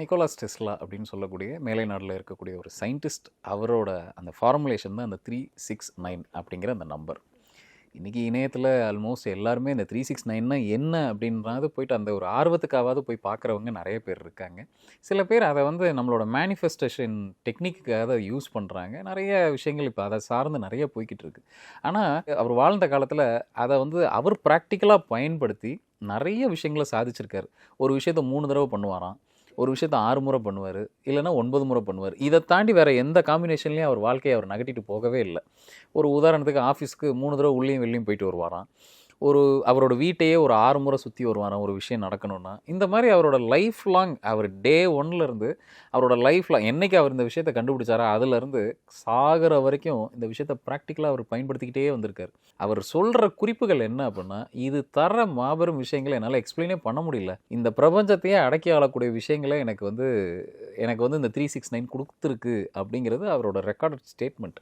Nicholas Tesla அப்படின்னு சொல்லக்கூடிய மேலை நாட்டில் இருக்கக்கூடிய ஒரு சயின்டிஸ்ட் அவரோட அந்த ஃபார்முலேஷன் தான் அந்த த்ரீ சிக்ஸ் நைன் அப்படிங்கிற அந்த நம்பர் இன்றைக்கி இணையத்தில் ஆல்மோஸ்ட் எல்லாருமே இந்த த்ரீ சிக்ஸ் நைன்னா என்ன அப்படின்றது போயிட்டு அந்த ஒரு ஆர்வத்துக்காவது போய் பார்க்குறவங்க நிறைய பேர் இருக்காங்க. சில பேர் அதை வந்து நம்மளோட மேனிஃபெஸ்டேஷன் டெக்னிக்குக்காக அதை யூஸ் பண்ணுறாங்க நிறைய விஷயங்கள் இப்போ அதை சார்ந்து நிறைய போய்கிட்டு இருக்கு. ஆனால் அவர் வாழ்ந்த காலத்தில் அதை வந்து அவர் ப்ராக்டிக்கலாக பயன்படுத்தி நிறைய விஷயங்களை சாதிச்சிருக்காரு. ஒரு விஷயத்த மூணு தடவை பண்ணுவாராம். ஒரு விஷயத்த ஆறு முறை பண்ணுவார் இல்லைன்னா ஒன்பது முறை பண்ணுவார். இதை தாண்டி வேறு எந்த காம்பினேஷன்லையும் அவர் வாழ்க்கையை அவர் நகட்டிட்டு போகவே இல்லை. ஒரு உதாரணத்துக்கு ஆஃபீஸ்க்கு மூணு தடவை உள்ளேயும் வெளியும் போயிட்டு வருவாராம். ஒரு அவரோட வீட்டையே ஒரு ஆறு முறை சுற்றி வருவாராம் ஒரு விஷயம் நடக்கணும்னா இந்த மாதிரி அவரோட லைஃப் லாங் அவர் டே ஒன்லேருந்து அவரோட லைஃப் லாங் என்றைக்கு அவர் இந்த விஷயத்தை கண்டுபிடிச்சாரோ அதுலேருந்து சாகிற வரைக்கும் இந்த விஷயத்தை ப்ராக்டிக்கலாக அவர் பயன்படுத்திக்கிட்டே வந்திருக்கார். அவர் சொல்கிற குறிப்புகள் என்ன அப்படின்னா இது தர மாபெரும் விஷயங்களை என்னால் எக்ஸ்பிளைனே பண்ண முடியல. இந்த பிரபஞ்சத்தையே அடக்கி ஆளக்கூடிய விஷயங்களை எனக்கு வந்து எனக்கு வந்து இந்த த்ரீ சிக்ஸ் நைன் கொடுத்துருக்கு அப்படிங்கிறது அவரோட ரெக்கார்டட் ஸ்டேட்மெண்ட்